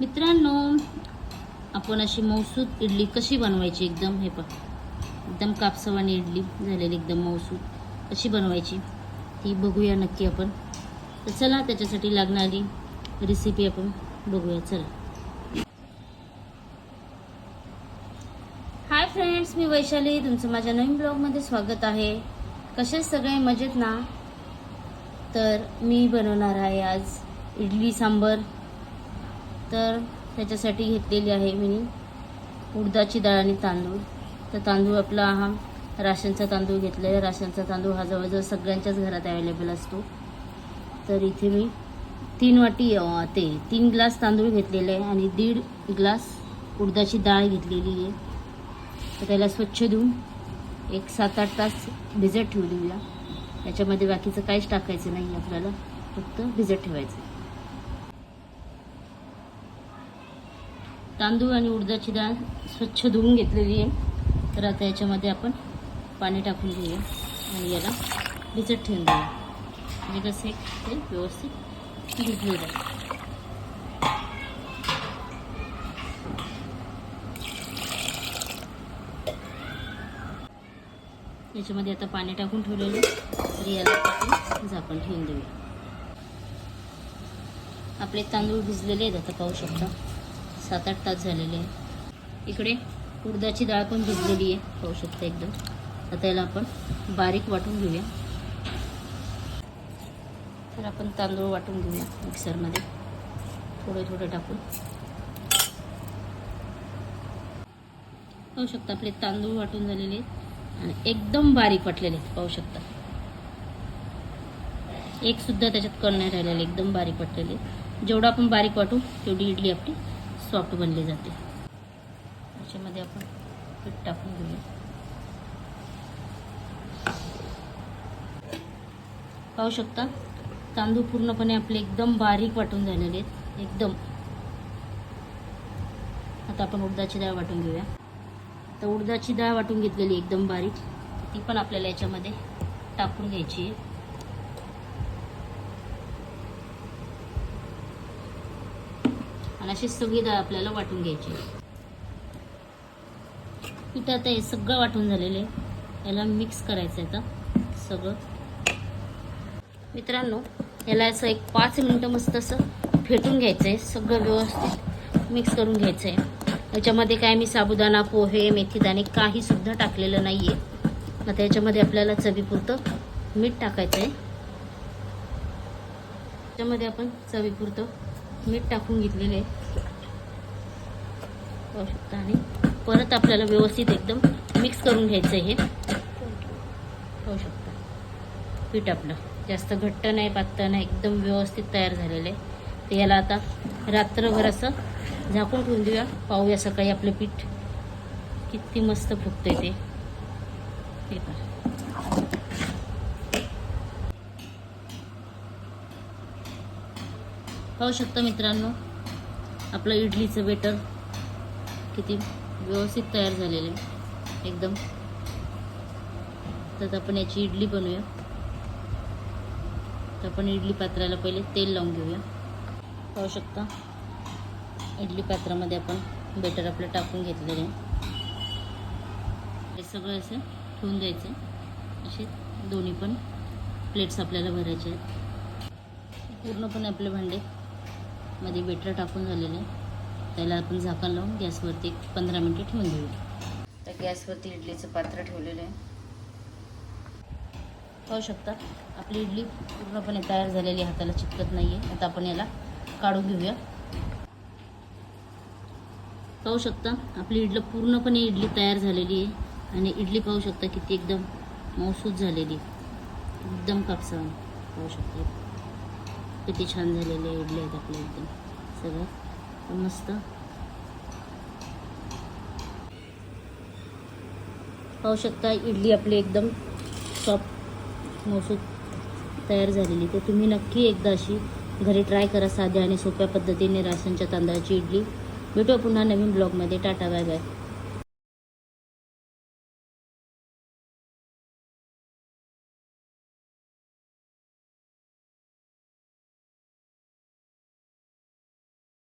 मित्रांनो आपण अशी मौसूद इडली कशी बनवायची एकदम हे पहा. एकदम कापसावानी इडली झालेली एकदम मौसूद कशी बनवायची ती बघूया नक्की आपण. तर चला त्याच्यासाठी लागणारी रेसिपी आपण बघूया. चला. हाय फ्रेंड्स मी वैशाली. तुमचं माझ्या नवीन ब्लॉगमध्ये स्वागत आहे. कसे सगळे? मजेत ना? तर मी बनवणार आहे आज इडली सांबर. तर त्याच्यासाठी घेतलेली आहे मी उडदाची डाळ आणि तांदूळ. तर तांदूळ आपला हा राशनचा तांदूळ घेतलेला आहे राशनचा तांदूळ हा जवळजवळ सगळ्यांच्याच घरात अवेलेबल असतो. तर इथे मी तीन वाटी ते तीन ग्लास तांदूळ घेतलेले आहे आणि दीड ग्लास उडदाची डाळ घेतलेली आहे. तर त्याला स्वच्छ धुवून एक सात आठ तास भिजत ठेवू देऊया याच्यामध्ये बाकीचं काहीच टाकायचं नाही आपल्याला. फक्त भिजत ठेवायचं तांदूळ आणि उडदाची डाळ स्वच्छ धुवून घेतलेली आहे. तर आता याच्यामध्ये आपण पाणी टाकून घेऊया आणि याला भिजत ठेवून देऊया. म्हणजे कसं आहे ते व्यवस्थित भिजले जाईल याच्यामध्ये आता पाणी टाकून ठेवलेलं तर याला आपण झाकण ठेवून देऊया. आपले तांदूळ भिजलेले आहेत आता पाहू शकता. सात आठ तास झालेले आहे इकडे उडदाची डाळ पण भिजलेली आहे पाहू शकता एकदम. आता याला आपण बारीक वाटून घेऊया. तर आपण तांदूळ वाटून घेऊया मिक्सरमध्ये. थोडे थोडे टाकून. पाहू शकता आपले तांदूळ वाटून झालेले आहेत आणि एकदम बारीक वाटलेले आहेत पाहू शकता. एक सुद्धा त्याच्यात कण नाही राहिलेले एकदम बारीक वाटलेले जेवढं आपण बारीक वाटू तेवढी इडली आपली सॉफ्ट बनली जाते. याच्यामध्ये आपण पीठ टाकून घेऊया. पाहू शकता तांदूळ पूर्णपणे आपले एकदम बारीक वाटून झालेले आहेत. एकदम. आता आपण उडदाची डाळ वाटून घेऊया. तर उडदाची डाळ वाटून घेतलेली एकदम बारीक ती पण आपल्याला याच्यामध्ये टाकून घ्यायची आहे. आणि अशी सगळी डाळ आपल्याला वाटून घ्यायची. इथं आता हे सगळं वाटून झालेलं आहे. याला मिक्स करायचं आहे आता सगळं. मित्रांनो याला असं एक पाच मिनटं मस्त असं फेटून घ्यायचं आहे सगळं व्यवस्थित मिक्स करून घ्यायचं आहे याच्यामध्ये काय मी साबुदाणा पोहे मेथीदाणे काही सुद्धा टाकलेलं नाही आहे आता याच्यामध्ये आपल्याला चवीपुरतं मीठ टाकायचं आहे त्याच्यामध्ये आपण चवीपुरतं मीठ टाकून घेतलेले. आहे पाहू शकता आणि परत आपल्याला व्यवस्थित एकदम मिक्स करून घ्यायचं आहे हे. पाहू शकता. पीठ आपलं जास्त घट्ट नाही पातळ नाही एकदम व्यवस्थित तयार झालेलं. आहे तर याला आता रात्रभर असं झाकून ठेवून देऊया. पाहूया सकाळी आपलं पीठ किती मस्त फुगतंय ते. हे पहा. पाहू शकता मित्रांनो आपलं इडलीचं बेटर किती व्यवस्थित तयार झालेलं आहे. एकदम. तर आपण याची इडली बनवूया. तर आपण इडली पात्राला पहिले तेल लावून घेऊया. पाहू शकता इडली पात्रामध्ये आपण बेटर आपलं टाकून घेतलेलं आहे. हे सगळं असं ठेवून द्यायचं. असे दोन्ही पण प्लेट्स आपल्याला भरायचे आहेत. पूर्णपणे आपले भांडे मध्ये बेटर टाकून झालेलं आहे. त्याला आपण झाकण लावून गॅसवरती एक पंधरा मिनटं ठेवून देऊया. तर गॅसवरती इडलीचं पात्र ठेवलेलं आहे. पाहू शकता आपली इडली पूर्णपणे तयार झालेली आहे. हाताला चिपकत नाही आहे आता आपण याला काढून घेऊया. पाहू शकता आपली इडली पूर्णपणे इडली तयार झालेली आहे. आणि इडली पाहू शकता किती एकदम मौसूद झालेली आहे. एकदम कापसावर पाहू शकता. किती छान झालेले इडले आहेत आपल्या एकदम सगळं. मस्त. पाहू शकता इडली आपली एकदम सॉफ्ट मौसूद तयार झालेली. तर तुम्ही नक्की एकदा अशी घरी ट्राय करा साध्या आणि सोप्या पद्धतीने राशनच्या तांदळाची इडली. भेटू पुन्हा नवीन ब्लॉगमध्ये टाटा बाय बाय